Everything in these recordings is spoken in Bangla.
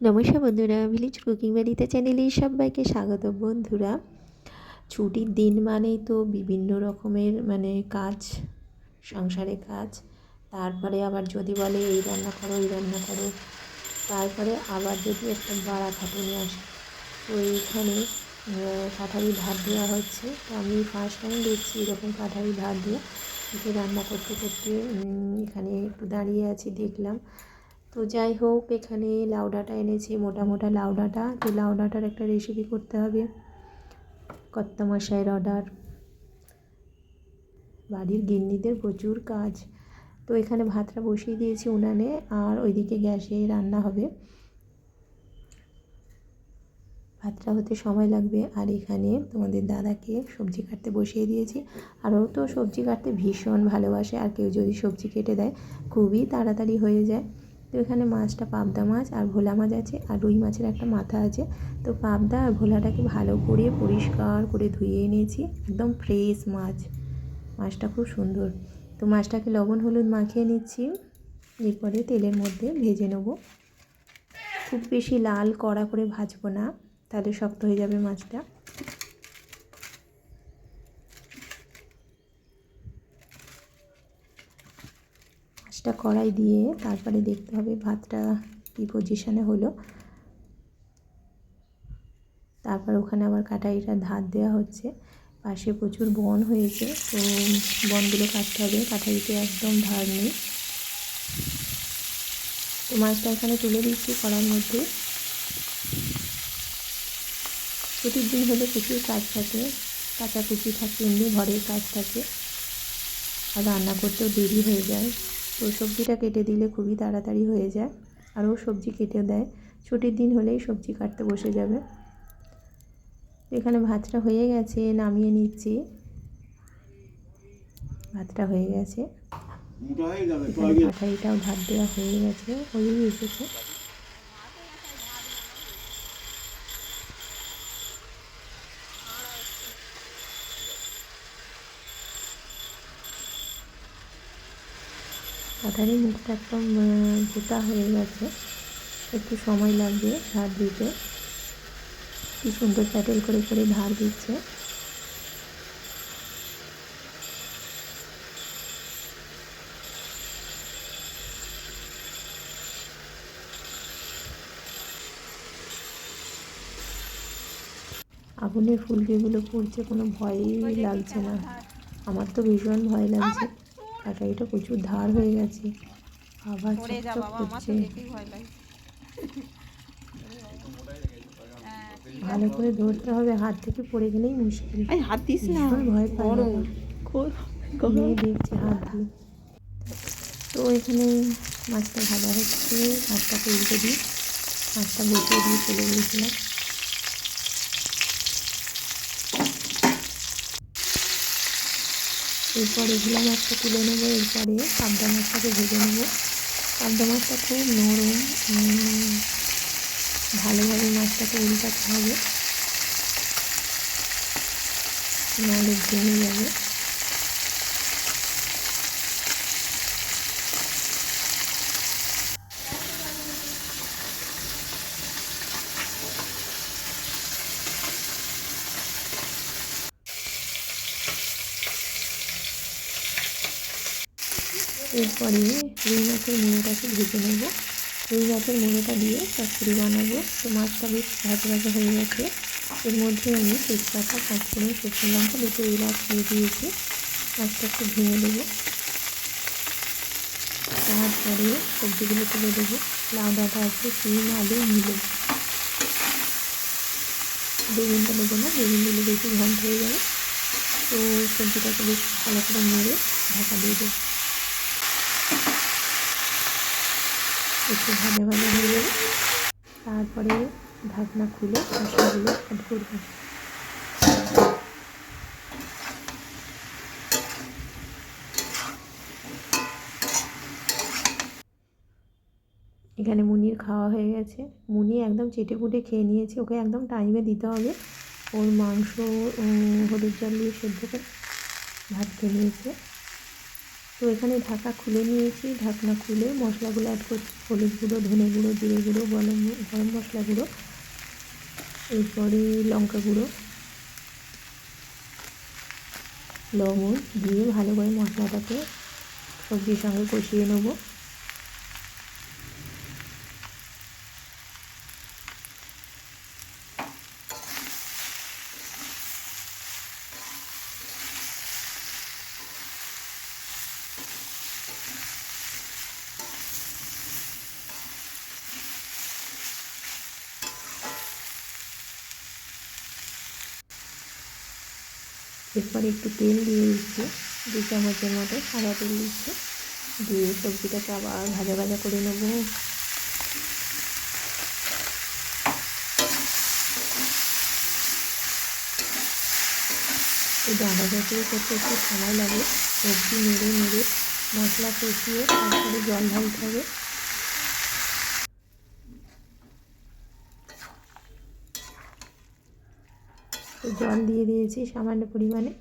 নমস্কার বন্ধুরা ভিলেজ কুকিং বাড়িতে চ্যানেলে সবাইকে স্বাগত বন্ধুরা। ছুটির দিন মানেই তো বিভিন্ন রকমের মানে কাজ, সংসারে কাজ। তারপরে আবার যদি বলে এই রান্না করো, এই রান্না করো, তারপরে আবার যদি একটা বাড়া খাটুনি আসে। তো এইখানে কাঠারি ভাত দেওয়া হচ্ছে। তো আমি ফার্স্ট টাইম দেখছি এরকম কাঠারি ভাত দিয়ে রান্না করতে করতে এখানে একটু দাঁড়িয়ে আছি, দেখলাম। তো যাই হোক, এখানে লাউ ডাঁটা এনেছি, মোটা মোটা লাউ ডাঁটা তো লাউ ডাঁটার একটা রেসিপি করতে হবে। কত্তা মশাইয়ের অর্ডার বাড়ির গিন্নিদের প্রচুর কাজ। তো এখানে ভাতটা বসিয়ে দিয়েছি উনানে, আর ওইদিকে গ্যাসে রান্না হবে। ভাতটা হতে সময় লাগবে, আর এখানে তোমাদের দাদাকে সবজি কাটতে বসিয়ে দিয়েছি। আরও তো সবজি কাটতে ভীষণ ভালোবাসে, আর কেউ যদি সবজি কেটে দেয়, খুবই তাড়াতাড়ি হয়ে যায়। তো এখানে মাছটা পাবদা মাছ আর ভোলা মাছ আছে আর রুই মাছের একটা মাথা আছে। তো পাবদা আর ভোলাটাকে ভালো করে পরিষ্কার করে ধুয়ে নিয়েছি একদম ফ্রেশ মাছ। মাছটা খুব সুন্দর। তো মাছটাকে লবণ হলুদ মাখিয়ে নিচ্ছি, এরপরে তেলের মধ্যে ভেজে নেব। খুব বেশি লাল কড়া করে ভাজবো না, তাহলে শক্ত হয়ে যাবে মাছটা। মাছটা কড়াই দিয়ে তারপরে দেখতে হবে ভাতটা কী পজিশানে হলো। তারপর ওখানে আবার কাটাইটা ধার দেওয়া হচ্ছে। পাশে প্রচুর বন হয়েছে, তো বনগুলো কাটতে হবে। কাটাইতে একদম ধার নেই। তো মাছটা এখানে তুলে দিচ্ছি কড়ার মধ্যে। প্রতিদিন হলে প্রচুর কাজ থাকে, কাচাকুচি থাকে, এমনি ঘরের কাজ থাকে। আর রান্না করতেও দেরি হয়ে যায়। তো সবজিটা কেটে দিলে খুবই তাড়াতাড়ি হয়ে যায়। আরও সবজি কেটে দেয়। ছুটির দিন হলেই সবজি কাটতে বসে যাবে। এখানে ভাতটা হয়ে গেছে নামিয়ে নিচ্ছি। ভাতটা হয়ে গেছে। এটাও ভাত দেওয়া হয়ে গেছে হয়েই এসেছে। কাঁঠালের মুখটা একদম গোটা হয়ে গেছে। একটু সময় লাগবে ধার দিতে। কি সুন্দর প্যাটেল করে করে ধার দিচ্ছে। আগুনের ফুলকিগুলো পড়ছে কোনো ভয়ই লাগছে না। আমার তো ভীষণ ভয় লাগছে। কাটারিটা প্রচুর ধার হয়ে গেছে। আবার চকচক করছে। ভালো করে ধরতে হবে হাত থেকে পড়ে গেলেই মুশকিল। হাত দিস না। ভয় পাই দেখছি হাত দিয়ে। তো এখানে মাছটা ভাজা হচ্ছে ভাতটাকে উল্টে দিই মাছটা বসিয়ে দিয়ে চলে গিয়েছিলাম এরপর এগুলো মাছটা তুলে নেব, এরপরে পাবদা মাছটাকে ভেজে নেব। পাবদা মাছটা খুব নরম ভালোভাবে মাছটাকে উল্টাতে হবে। নাহলে ভেঙে যাবে। এরপরে রুই মাছের মুড়োটাকে ভেজে নেব। রুই মাছের মুড়োটা দিয়ে চচ্চড়ি বানাবো। তো মাছটা বেশ ভাজা ভাজা হয়ে গেছে। এর মধ্যে আমি তেজপাতা পাঁচফোড়ন শুকনো লঙ্কা দুটো এলাচ দিয়ে দিয়েছি। মাছটা একটু ভেঙে দেবো তারপরে সবজিগুলো তুলে দেবো। লাউ ডাঁটা আছে সিম আলু মিলে বেগুনটা দেবো না, বেগুন দিলে বেশি ঘন্ট হয়ে যাবে। তো সবজিটাকে বেশ ভালো করে নেড়ে ঢাকা দিয়ে দেবো। একটু ভালো ভালো যাবে তারপরে ঢাকনা খুলে মশলাগুলো অ্যাড করব। এখানে মুনির খাওয়া হয়ে গেছে। মুনি একদম চেটে পুটে খেয়ে নিয়েছে। ওকে একদম টাইমে দিতে হবে। ওর মাংস হলুদ জল দিয়ে সেদ্ধ করে ভাত খেয়ে নিয়েছে। তো এখানে ঢাকা খুলে নিয়েছি। ঢাকনা খুলে মশলাগুলো অ্যাড করছি। হলুদ গুঁড়ো, ধনে গুঁড়ো, জিরে গুঁড়ো, গরম গরম মশলা গুঁড়ো। এরপরে লঙ্কা গুঁড়ো। লবণ দিয়ে ভালো করে মশলাটাকে সবজির সঙ্গে কষিয়ে নেব। এরপরে একটু তেল দিয়ে দিচ্ছি দু চামচের মতো সাদা তেল দিচ্ছি। দিয়ে সবজিটাকে আবার ভাজা ভাজা করে নেব। এই ডাঁটা করতে একটু সময় লাগে, সবজি নেড়ে নেড়ে মশলা কষিয়ে তারপরে জল ঢালতে হবে। জল দিয়ে দিয়েছি সামান্য পরিমাণে।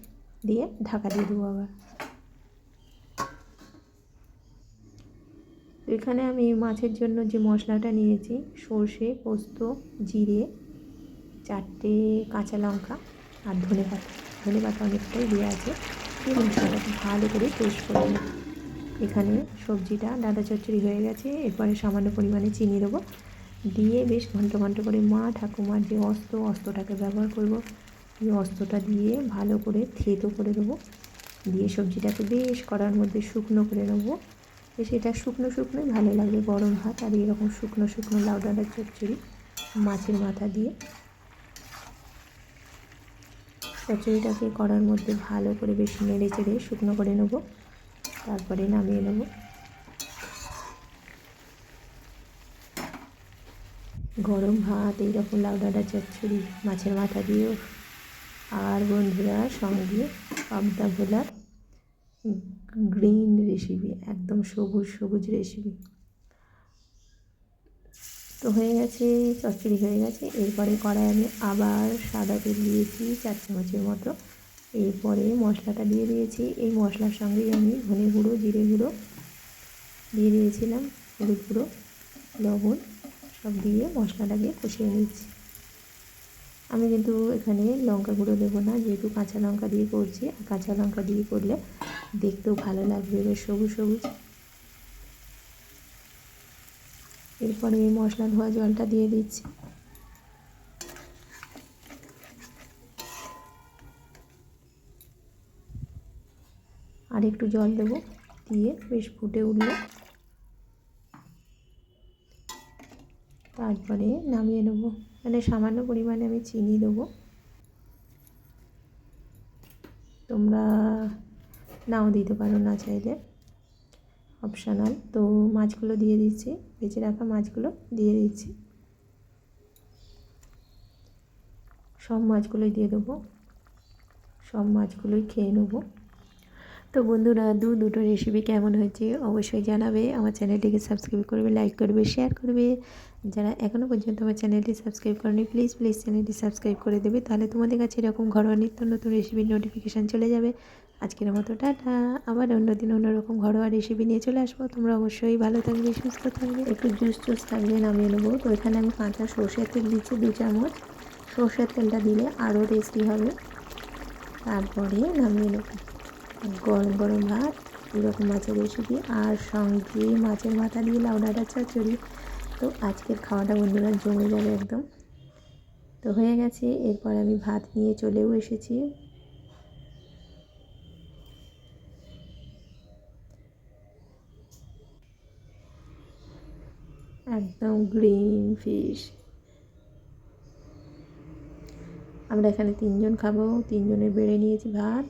দিয়ে ঢাকা দিয়ে দেবো আবার। এখানে আমি মাছের জন্য যে মশলাটা নিয়েছি, সর্ষে, পোস্ত, জিরে, চারটে কাঁচা লঙ্কা আর ধনে পাতা। ধনে পাতা অনেকটাই দেওয়া আছে। এই মশলাটাকে ভালো করে পেস্ট করে এখানে সবজিটা ডাঁটা চচ্চড়ি হয়ে গেছে। এরপরে সামান্য পরিমাণে চিনি দেবো। দিয়ে বেশ ঘণ্টা ঘণ্টা করে মা ঠাকুমার যে অস্ত্র অস্ত্রটাকে ব্যবহার করব। এই অস্ত্রটা দিয়ে ভালো করে থেতো করে দেবো দিয়ে সবজিটাকে বেশ করার মধ্যে শুকনো করে নেব। এটা শুকনো শুকনোই ভালো লাগে গরম ভাত আর এরকম শুকনো শুকনো লাউ ডাঁটার চচ্চড়ি মাছের মাথা দিয়ে। চচ্চড়িটাকে করার মধ্যে ভালো করে বেশ নেড়ে চেড়ে শুকনো করে নেব। তারপরে নামিয়ে নেব। গরম ভাত, এইরকম লাউ ডাঁটার চচ্চড়ি মাছের মাথা দিয়েও আর বন্ধুরা, সঙ্গে পাবদা ভোলার গ্রিন রেসিপি একদম সবুজ সবুজ রেসিপি তো হয়ে গেছে, চচ্চড়ি হয়ে গেছে। এরপরে কড়াই আমি আবার সাদা তেল দিয়েছি, চার চামচের মতো। এরপরে মশলাটা দিয়ে দিয়েছি। এই মশলার সঙ্গেই আমি ধনে গুঁড়ো, জিরে গুঁড়ো দিয়ে দিয়েছিলাম, হলুদ গুঁড়ো, লবণ সব দিয়ে মশলাটাকে কষিয়ে নিচ্ছি। আমি কিন্তু এখানে লঙ্কা গুঁড়ো দেবো না, যেহেতু কাঁচা লঙ্কা দিয়ে করছি, আর কাঁচা লঙ্কা দিয়ে করলে দেখতেও ভালো লাগবে বেশ সবুজ সবুজ। এরপরে এই মশলা ধোয়া জলটা দিয়ে দিচ্ছি। আর একটু জল দেবো, দিয়ে বেশ ফুটে উঠলে। তারপরে নামিয়ে নেব। মানে সামান্য পরিমাণে আমি চিনি দেবো। তোমরা নাও দিতে পারো না চাইলে। অপশানাল তো মাছগুলো দিয়ে দিচ্ছি। বেঁচে রাখা মাছগুলো দিয়ে দিচ্ছি। সব মাছগুলোই দিয়ে দেবো। সব মাছগুলোই খেয়ে নেব। তো বন্ধুরা, দু, দুটো রেসিপি কেমন হয়েছে অবশ্যই জানাবে। আমার চ্যানেলটিকে সাবস্ক্রাইব করবে লাইক করবে শেয়ার করবে। যারা এখনও পর্যন্ত আমার চ্যানেলটি সাবস্ক্রাইব করেনি প্লিজ প্লিজ চ্যানেলটি সাবস্ক্রাইব করে দেবে। তাহলে তোমাদের কাছে এরকম ঘরোয়া নিত্য নতুন রেসিপির নোটিফিকেশান চলে যাবে। আজকের মতো টাটা। আবার অন্যদিন অন্যরকম ঘরোয়া রেসিপি নিয়ে চলে আসব। তোমরা অবশ্যই ভালো থাকবে, সুস্থ থাকবে। একটু জুস টুস থাকবে নামিয়ে নেব। তো এখানে আমি কাঁচা সর্ষের তেল দিচ্ছি দু চামচ। সর্ষের তেলটা দিলে আরও টেস্টি হবে। তারপরে নামিয়ে নেব। গরম গরম ভাত এরকম মাছের রেসিপি আর সঙ্গে মাছের মাথা দিয়ে লাউ ডাঁটার চচ্চড়ি। তো আজকের খাওয়াটা বন্ধুরা জমে যাবে একদম। তো হয়ে গেছে, এরপর আমি ভাত নিয়ে চলেও এসেছি। একদম গ্রিন ফিশ। আমরা এখানে তিনজন খাব, তিনজনের বেড়ে নিয়েছি ভাত।